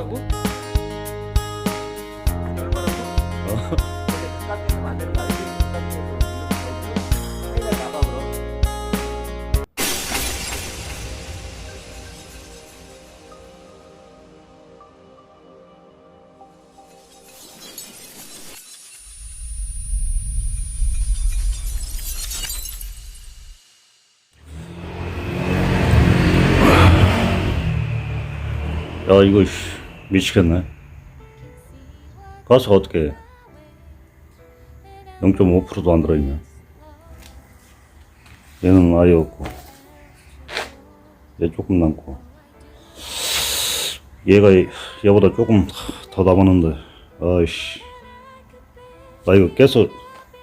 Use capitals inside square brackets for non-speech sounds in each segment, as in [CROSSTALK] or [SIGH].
얼마라고? 야 이거 씨, 미치겠네. 가스가 어떻게 0.5%도 안 들어있냐 얘는 아예 없고. 얘 조금 남고. 얘가 얘- 얘보다 조금 더 남았는데. 아이씨. 나 이거 깨서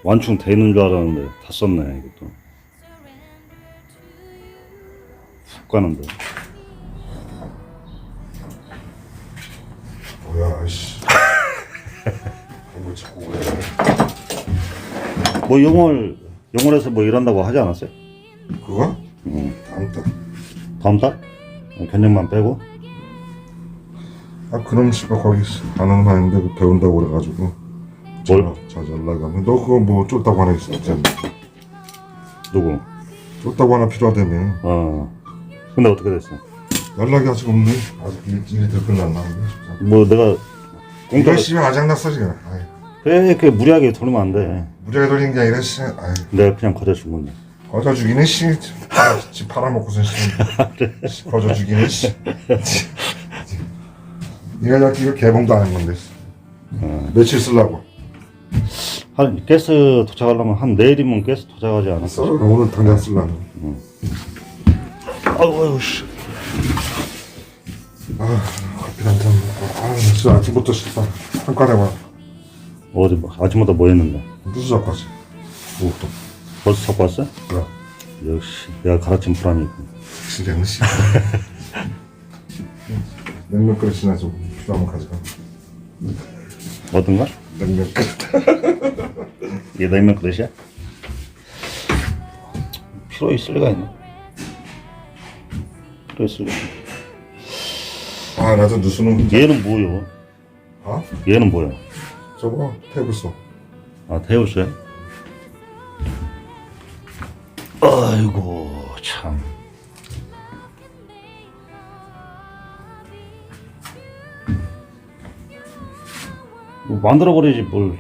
완충 돼 있는 줄 알았는데 다 썼네 이것도. 훅 가는데 뭐야, 아이씨. 뭘 자꾸 그래. 뭐 영월 영월에서 뭐 일한다고 하지 않았어요? 그거? 응. 다음 달. 다음 달? 견적만 빼고? 아, 그럼 씨발 거기 거 아닌데 그 배운다고 그래가지고. 뭘? 자, 자 연락하면 너 그거 뭐 쫓다고 하나 있어? 없잖아. 누구? 쫓다고 하나 필요하다며. 어. 근데 어떻게 됐어? 연락이 아직 없네. 아직 일, 일이 더 끝났나 보네. 뭐 내가 공짜 이거 씨발 아장났어 지금. 아이, 왜 이렇게 무리하게 돌리면 안 돼? 무리하게 돌린 게 아니라 씨. 아이, 내가 그냥 거저 준 건데. 거저 주기는 씨. [LAUGHS] 팔아, 지 팔아먹고서 씨. 씨, 거저 주기는 씨. 이거 이거 개봉도 안 한 건데. 씨. 며칠 쓰려고. 한 가스 도착하려면 한 내일이면 가스 도착하지 않았어? 써. 오늘 당장 쓰려고. 아이고 아이고 씨. 아, 커피 한잔 먹고. 아, 진짜 아침부터 씨발 한가래 와. 어디 뭐, 아침마다 뭐 했는데? 무슨. 뭐 또. 벌써 잡고 왔어? 그래. 역시 내가 가르친 보람이 있고. 진짜 씨. 냉면 그릇이나 좀 필요하면 가져가. 어떤가? 냉면 그릇. 이게 냉면 그릇이야? 필요 있을 리가 있나? 있나? 아, 나도 누수는. 얘는 뭐요? 어? 얘는 뭐야? 저거 테이블소. 아, 태우스야? 아이고, 참. 뭐 만들어버리지, 뭘.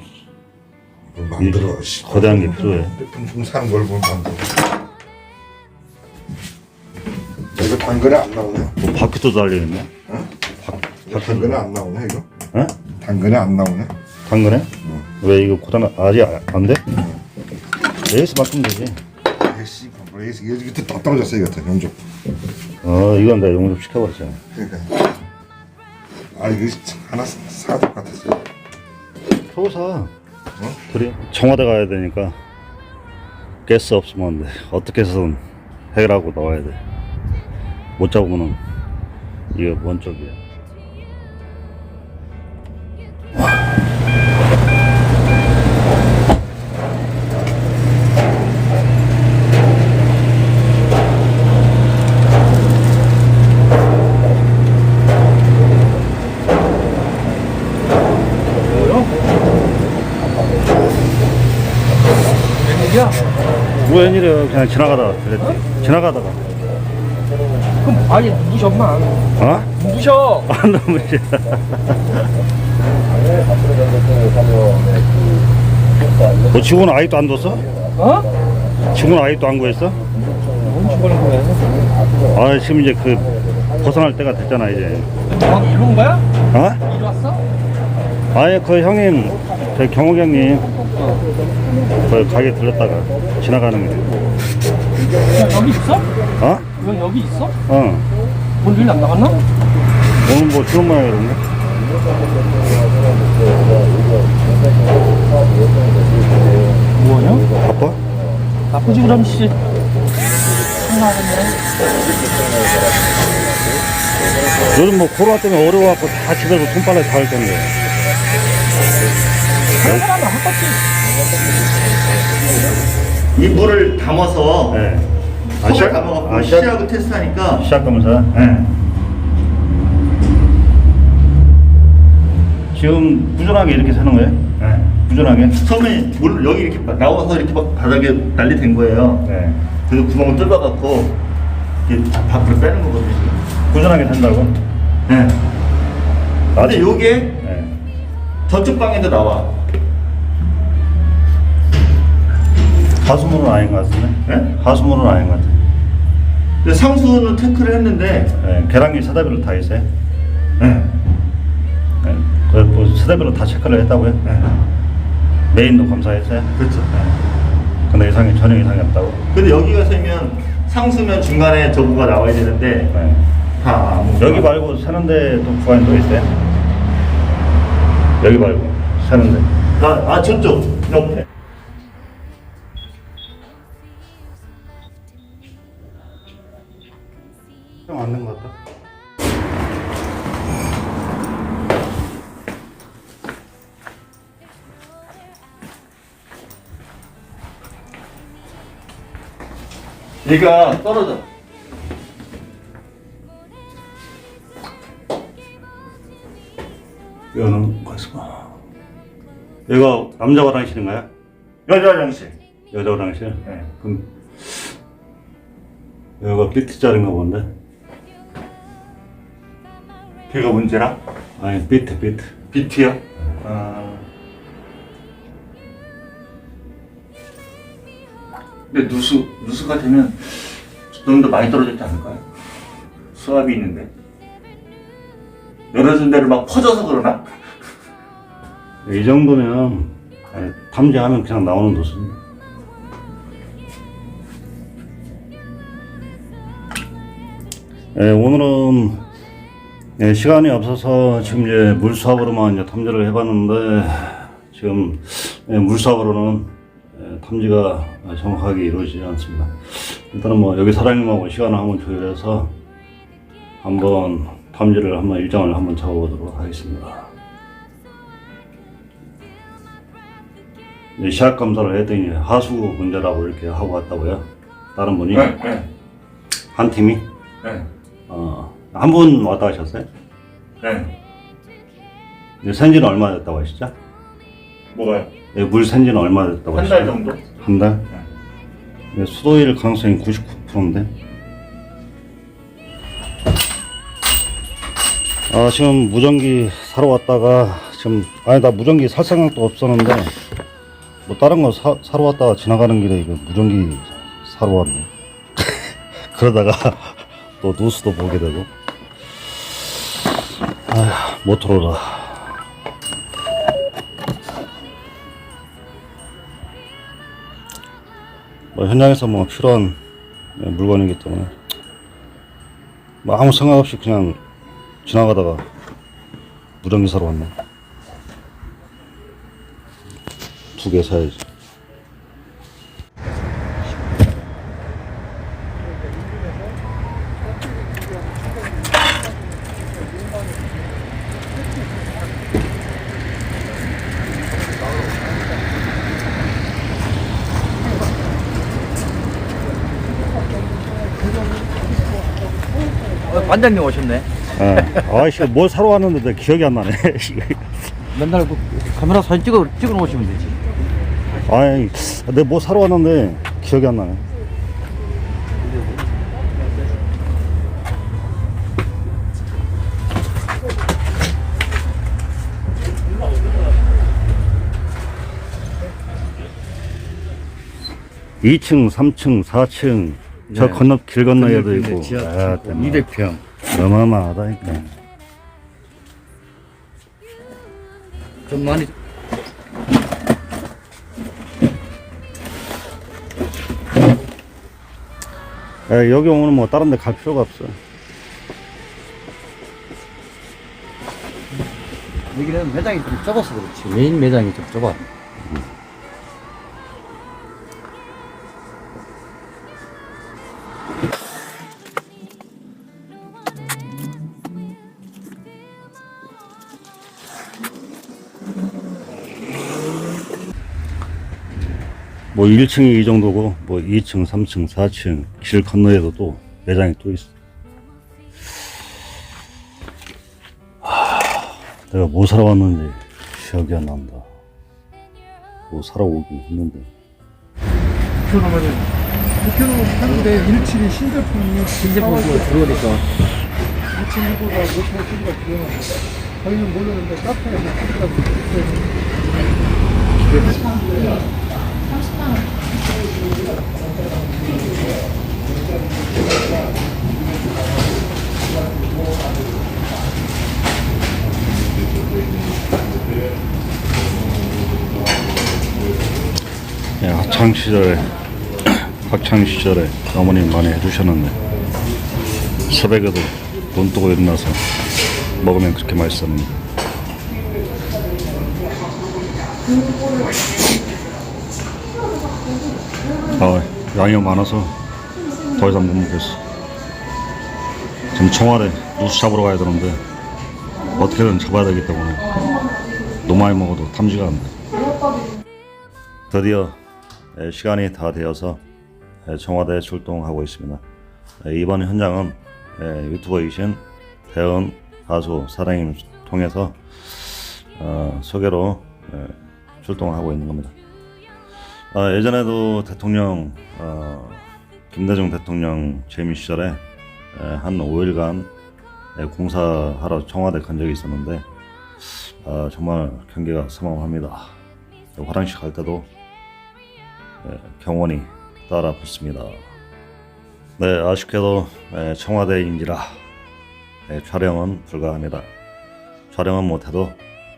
뭘 만들어. 씨. 거대한 게 필요해. 좀 사는 걸뭘 만들어. 당근에 안 나오네. 뭐 바퀴도 달려있네? 이거 당근에 안 나오네 이거. 어? 당근에 안 나오네. 당근에? 왜 이거 고장, 아직 아- 안 돼? 레이스 바꾸면 되지. 에이씨, 뭐 에이씨, 이게 밑에 다 떨어졌어 이거 연족. 어, 이건 내가 용접 시켜버렸잖아. 그러니까. 아 이거 참 하나 사- 사야 될 것 같았어. 저거 사. 그래. 청와대 가야 되니까 가스 없으면 안 돼. 어떻게 해서든 해결하고 나와야 돼. 못 잡으면은 이게 뭔 쪽이야. 웬일이야? 뭐 웬일이야. 그냥 지나가다가 그랬지. 지나가다가. 그럼 아니 누구셔 엄마 어? 누구셔? 안 싫어. 너 직원 아직도 안 뒀어? 어? 직원 아직도 안 구했어? 뭔 죽어는 거야? 아 지금 이제 그 벗어날 때가 됐잖아 이제. 어? 일로 온 거야? 어? 이리 왔어? 아예 그 형님, 저 경욱 형님, 그 가게 들렸다가 지나가는 게. 야, 여기 있어? 어? 너 여기 있어? 어. 오늘 일 안 나갔나? 오늘 뭐 주는 모양이 그런가? 뭐냐? 바빠? 나쁘지 그럼 씨 요즘 뭐 코로나 때문에 어려워갖고 다 집에서 손빨래 다 할 텐데. 사람은 이 물을 담아서 네. 아, 시작, 담아갖고 아, 시작, 시하고 테스트하니까 시작하면서, 네. 지금 꾸준하게 이렇게 사는 거예요? 네. 꾸준하게? 처음에 물 여기 이렇게 막 나와서 이렇게 막 바닥에 난리 된 거예요. 네. 그래서 구멍을 뚫어갖고 이게 다 밖으로 빼는 거거든요. 지금. 꾸준하게 산다고? 네. 근데 요게 네. 저쪽 방에도 나와. 하수물은 아닌 것 같은데? 네? 하수물은 아닌 것 같아. 근데 상수는 테크를 했는데 네. 계량기 세대별로 다 있어요? 네. 네. 그뭐 세대별로 다 체크를 했다고요? 네. 메인도 검사했어요? 그렇죠. 근데 이상이 전혀 이상이 없다고? 근데 여기가 세면 상수면 중간에 저거가 나와야 되는데 네. 다 아무 여기 말고 사는데 또 구간이 또 있어요? 여기 말고 사는데 아, 아 저쪽 좀 맞는 것 같다. 얘가 떨어져. 이거는 가서 봐. 이거 남자 화장실인가요? 여자 화장실. 여자 화장실? 네. 그럼 여기가 비트짜리인가 본데? 걔가 문제라? 아니 비트 비트. 비트요? 아. 근데 누수 누수가 되면 좀 더 많이 떨어졌지 않을까요? 수압이 있는데 여러 군데를 막 퍼져서 그러나? 이 정도면 아니, 탐지하면 그냥 나오는 도수입니다. 예, 오늘은 예, 시간이 없어서 지금 이제 물수압으로만 이제 탐지를 해봤는데 지금 예, 물수압으로는 예, 탐지가 정확하게 이루어지지 않습니다. 일단은 뭐 여기 사장님하고 시간을 한번 조율해서 한번 탐지를 한번 일정을 한번 잡아보도록 하겠습니다. 시약 검사를 했더니 하수 문제라고 이렇게 하고 왔다고요. 다른 분이 네. 한 팀이 네. 어, 한분 왔다 가셨어요? 네. 이제 산지는 얼마 됐다고 하시죠? 뭐가요? 예, 물 산지는 얼마 됐다고 한 하시죠? 달 정도? 한 달? 예, 수도일 가능성이 99%인데. 아, 지금 무전기 사러 왔다가, 지금, 아니, 나 무전기 살 생각도 없었는데, 뭐, 다른 거 사, 사러 왔다가 지나가는 길에 이거 무전기 사러 왔네. [LAUGHS] 그러다가 [LAUGHS] 또 뉴스도 보게 되고. 아 모토로라. 뭐 현장에서 뭐 필요한 물건이기 때문에 뭐 아무 생각 없이 그냥 지나가다가 무전기 사러 왔네. 두 개 사야지. 반장님 오셨네. 예. 아이씨 뭘 사러 왔는데 내 기억이 안 나네. [LAUGHS] 맨날 그 카메라 사진 찍어 찍어 놓으시면 되지. 아이 내가 뭐 사러 왔는데 기억이 안 나네. 이층삼층사층 저 네. 건너 길 건너에도 있고 아, 200평. 어마어마하다니까. 좀 많이 에, 여기 오면 뭐 다른 데 갈 필요가 없어. 여기는 매장이 좀 좁아서 그렇지. 메인 매장이 좀 좁아. 뭐 1층이 이 정도고 뭐 2층, 3층, 4층 길 건너에도 또 매장이 또 있어. 하, 내가 뭐 사러 왔는지 기억이 안 난다. 뭐 사러 오긴 했는데. 국회의원 하는데 1층이 신제품이 신제품 들어오니까. 2층 보다 못할 소리가 들어요. 저희는 모르는데 카페에서 소리가 예, 학창 시절에 [CLEARS THROAT] 학창 시절에 어머님 많이 해주셨는데 새벽에도 눈 뜨고 일어나서 먹으면 그렇게 맛있었는데 아 양이 많아서 더 이상 못 먹겠어 지금 청와대 누수 잡으러 가야 되는데 어떻게든 잡아야 되기 때문에 너무 많이 먹어도 탐지가 안 돼 드디어 에, 시간이 다 되어서 에, 청와대에 출동하고 있습니다. 에, 이번 현장은 에, 유튜버이신 대은 가수 사장님 통해서 어, 소개로 에, 출동하고 있는 겁니다. 아, 예전에도 대통령 어, 김대중 대통령 재임 시절에 에, 한 5일간 에, 공사하러 청와대 간 적이 있었는데 아, 정말 경계가 서먹합니다. 화장실 갈 때도 예, 경원이 따라 붙습니다. 네, 아쉽게도 예, 청와대인지라 예, 촬영은 불가합니다. 촬영은 못해도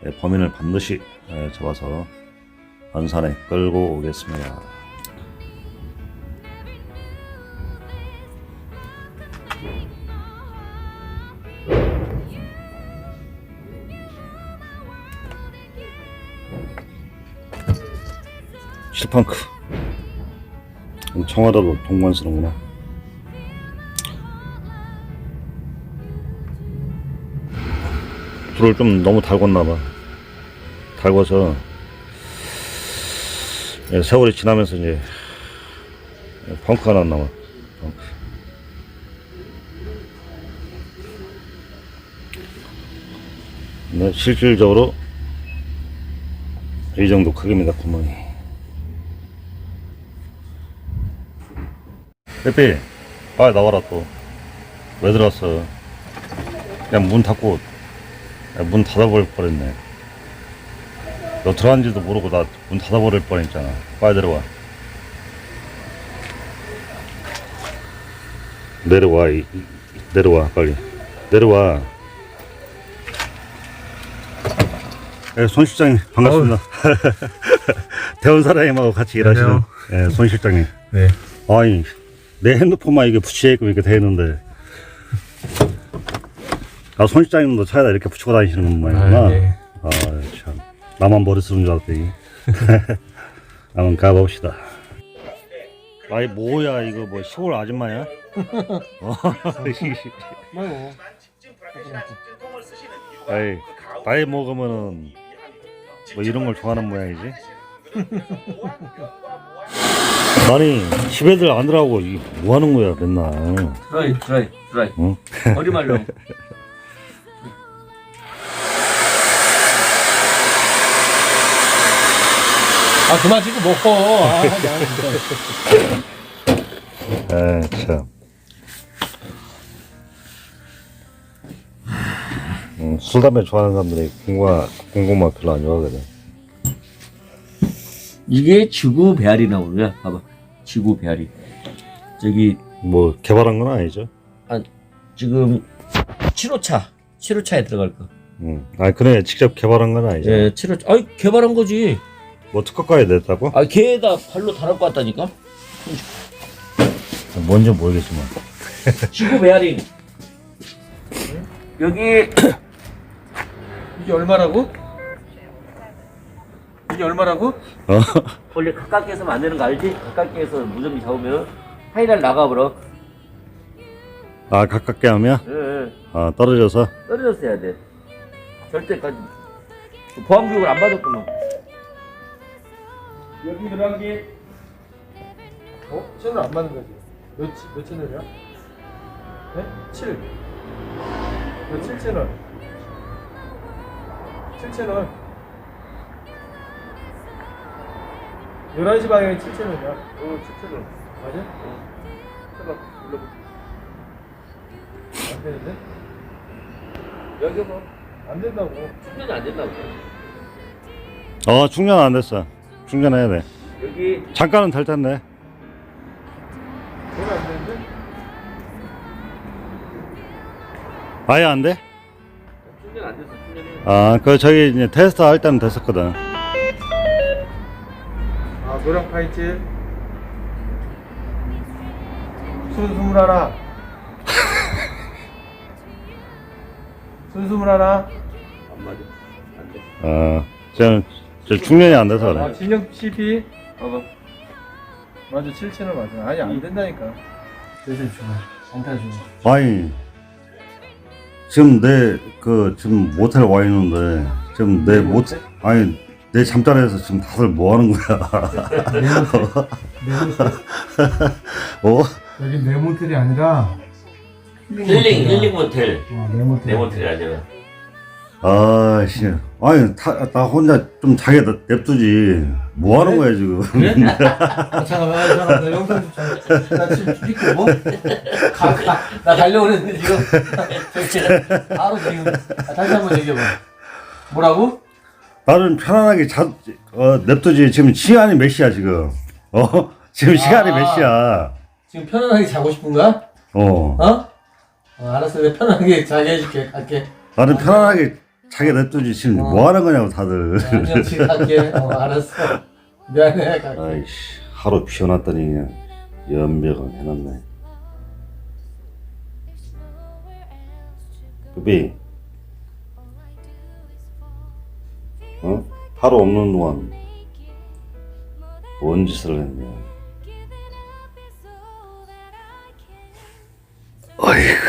예, 범인을 반드시 예, 잡아서 안산에 끌고 오겠습니다. 실판크. 청와대로 동반스러구나. 불을 좀 너무 달궜나봐. 달궈서 예, 세월이 지나면서 이제 펑크가 났나 봐 펑크. 네, 실질적으로 이 정도 크기입니다 구멍이. 빼빼 빨리 나와라 또. 왜 들어왔어? 그냥 문 닫고 야, 문 닫아버릴 뻔했네. 너 들어왔는지도 모르고 나 문 닫아버릴 뻔했잖아. 빨리 내려와. 내려와 이, 이- 내려와 빨리. 내려와. 예, 손 실장님 반갑습니다. [LAUGHS] 대원 사장님하고 같이 일하시는 예, 손 실장님. 네. 아니 내 핸드폰만 이게 붙이게끔 이렇게 돼 있는데. 아 손 실장님도 차에다 이렇게 붙이고 다니시는 모양이구나. 아, 네. 아 참. 나만 머리 쓰는 줄 알았더니 [LAUGHS] 한번 가봅시다 아이 뭐야 이거 뭐 시골 아줌마야? 어, [LAUGHS] 아이고. 아이 나이 먹으면은 뭐 이런 걸 좋아하는 모양이지 [LAUGHS] 아니 집애들 안 들어가고 이게 뭐 하는 거야 맨날 드라이, 드라이, 드라이. 응? 머리 말려. 아 그만 지금 먹어. 아, 나 진짜. 에, 참. 음, 술, 담배 좋아하는 사람들이 공부가, 공부만 별로 안 좋아하거든. 이게 지구 배알이 나오는 거야. 봐봐. 지구 배알이. 저기, 뭐, 개발한 건 아니죠? 지금, 7호차. 7호차에 들어갈 거. 음. 아니, 그래, 직접 개발한 건 아니죠. 예, 7호차. 아이, 개발한 거지. 뭐, 특허까지 냈다고? 아, 걔에다 발로 달아갖고 왔다니까? 뭔지 모르겠지만. [LAUGHS] 지구 배알이. 여기, 이게 얼마라고? 이게 얼마라고? 어? 원래 가깝게 해서 만드는 거 알지? 가깝게 해서 무전기 잡으면 하이날 나가버려. 아, 가깝게 하면? 예, 예. 아, 떨어져서? 떨어져서 해야 돼. 절대까지. 보안 교육을 안 받았구만. 여기 들어간 게 어? 채널 안 맞는 거지. 몇, 몇 채널이야? 네? 7. 몇 7 채널. 7 채널 11시 방향이 7 채널이야 어, 추천을. 맞아? 해봐 눌러봐 안 되는데? 여기 뭐 안 된다고 충전이 안 된다고. 어 충전 안 됐어 충전해야 돼 여기 잠깐은 안 되는데? 아예 안 돼? 충전 안 됐어. 충전이. 아 그 저기 이제 테스트 할 때는 됐었거든 아 노랑 파이칠 순수물 하나 [LAUGHS] 순수물 하나 안 맞아. 안 돼. 어 저, 저 충전이 안 돼서 아 그래. 진영 CP 봐봐. 맞아 7채널 맞아. 아니 안 된다니까. 요즘 주마 안타 주마 아니 지금 내 그 지금 모텔 와 있는데 지금 내 모텔 아니 내 잠자리에서 지금 다들 뭐 하는 거야? [LAUGHS] 어? 여기 내 모텔이 아니라 힐링 힐링 모텔. 어, 내 모텔. 내 모텔이 아니라. 아 씨 아니 다, 나 혼자 좀 자게 놔- 냅두지. 뭐 하는 거야 지금? [LAUGHS] 아, 잠깐만 아, 잠깐만. 나 영상 좀 잠깐. 나 지금 비켜 뭐? 가, 가, 나 가려고 그랬는데 지금. 저기 [LAUGHS] 바로 지금. 아, 다시 한번 얘기해봐. 뭐라고? 나는 편안하게 자 어, 냅두지. 지금 시간이 몇 시야 지금? 어? 지금 시간이 몇 시야? 지금 편안하게 자고 싶은 거야? 어. 어? 어 알았어. 내가 편안하게 자게 해줄게. 갈게. 나는 편안하게 자게 냅두지 지금 어. 뭐 하는 거냐고 다들. 안녕 [LAUGHS] 지금 갈게. 어 알았어. 미안해 갈게. 아이씨 하루 비워놨더니 그냥 연병을 해놨네. 삐삐. 어? 하루 없는 동안 뭔 짓을 했냐. 어이구